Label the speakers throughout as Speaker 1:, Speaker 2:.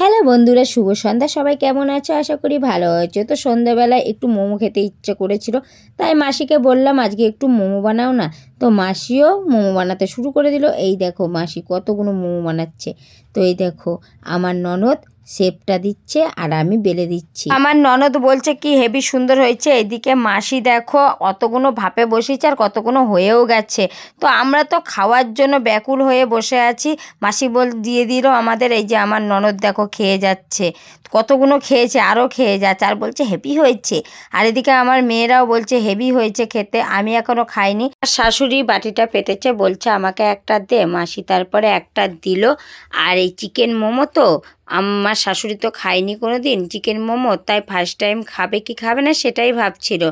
Speaker 1: Hello বন্ধুরা, শুভ সন্ধ্যা। সবাই কেমন আছো? আশা করি ভালো আছো। তো সন্ধ্যাবেলায় একটু মোমো খেতে ইচ্ছে করেছিল, তাই মাসিকে বললাম আজকে একটু মোমো বানাও না। তো মাসিও মোমো বানাতে শুরু করে দিল। এই দেখো মাসি কতগুলো মোমো বানাচ্ছে। তো এই দেখো, আমার ননদ শেপটা দিচ্ছে আর আমি বেলে দিচ্ছি। আমার ননদ বলছে, কি হেভি সুন্দর হয়েছে। এদিকে মাসি দেখো অতগুলো ভাপে বসেছে আর কতগুলো হয়েও গেছে। তো আমরা তো খাওয়ার জন্য ব্যাকুল হয়ে বসে আছি। মাসি বল, দিয়ে দিল আমাদের, এই যে আমার ননদ দেখো খেয়ে যাচ্ছে। কতগুলো খেয়েছে আরও খেয়ে যাচ্ছে। আর বলছে, হেভি হয়েছে। আর এদিকে আমার মেয়েরাও বলছে, হেভি হয়েছে খেতে, আমি এখনও খাইনি। আর শাশুড়ি বাটিটা পেতেছে, বলছে, আমাকে একটা দে। মাসি তারপরে একটা দিল। আর এই চিকেন মোমো তো আমার শাশুড়ি তো খায়নি কোনো দিন চিকেন মোমো, তাই ফার্স্ট টাইম খাবে কি খাবে না সেটাই ভাবছিল।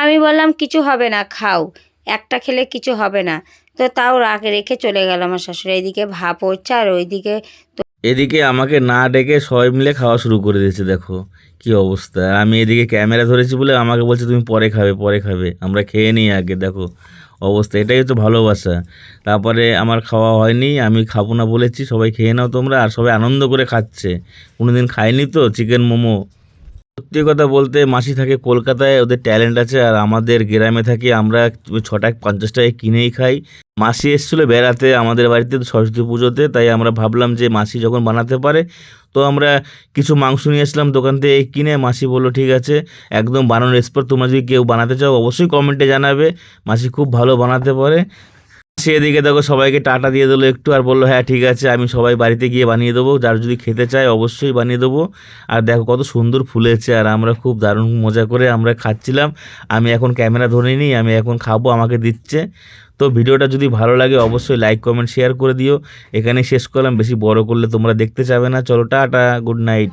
Speaker 1: আমি বললাম, কিছু হবে না, খাও, একটা খেলে কিছু হবে না। তো তাও রাগ রেখে চলে গেল আমার শাশুড়ি। এইদিকে ভাপ হচ্ছে আর ওইদিকে
Speaker 2: এদিকে আমাকে না ডেকে সবাই মিলে খাওয়া শুরু করে দিয়েছে, দেখো। কি অবস্থা? আমি এদিকে ক্যামেরা ধরেছি বলে আমাকে বলছে, তুমি পরে খাবে পরে খাবে। আমরা খেয়ে নিই আগে, দেখো। অবস্থা, এটাই তো ভালোবাসা। তারপরে আমার খাওয়া হয়নি, আমি খাব না বলেছি, সবাই খেয়ে নাও তোমরা। আর সবাই আনন্দ করে খাচ্ছে। কোনোদিন খাইনি তো চিকেন মোমো? সত্যি কথা বলতে, মাসি থাকে কলকাতায়, ওদের ট্যালেন্ট আছে। আর আমাদের গ্রামে থাকি, আমরা ছটা পঞ্চাশ টাকায় কিনেই খাই। মাসি এসেছিল বেড়াতে, আমাদের বাড়িতে সরস্বতী পুজোতে, তাই আমরা ভাবলাম যে মাসি যখন বানাতে পারে, তো আমরা কিছু মাংস নিয়ে এসলাম দোকান থেকে কিনে মাসি বলল, ঠিক আছে, একদম বানানোর এক্সপার্ট তোমরা যদি কেউ বানাতে চাও, অবশ্যই কমেন্টে জানাবে। মাসি খুব ভালো বানাতে পারে। সে এদিকে দেখো সবাইকে টাটা দিয়ে দিলো একটু আর বলল হ্যাঁ ঠিক আছে, আমি সবাই বাড়িতে গিয়ে বানিয়ে দেবো। যার যদি খেতে চায় অবশ্যই বানিয়ে দেবো। আর দেখো কত সুন্দর ফুলেছে আর আমরা খুব দারুণ মজা করে আমরা খাচ্ছিলাম। আমি এখন ক্যামেরা ধরে নিই, আমি এখন খাব, আমাকে দিচ্ছে। তো ভিডিওটা যদি ভালো লাগে অবশ্যই লাইক, কমেন্ট, শেয়ার করে দিও। এখানে শেষ করলাম, বেশি বড় করলে তোমরা দেখতে চাবে না। চলো, টাটা, গুড নাইট।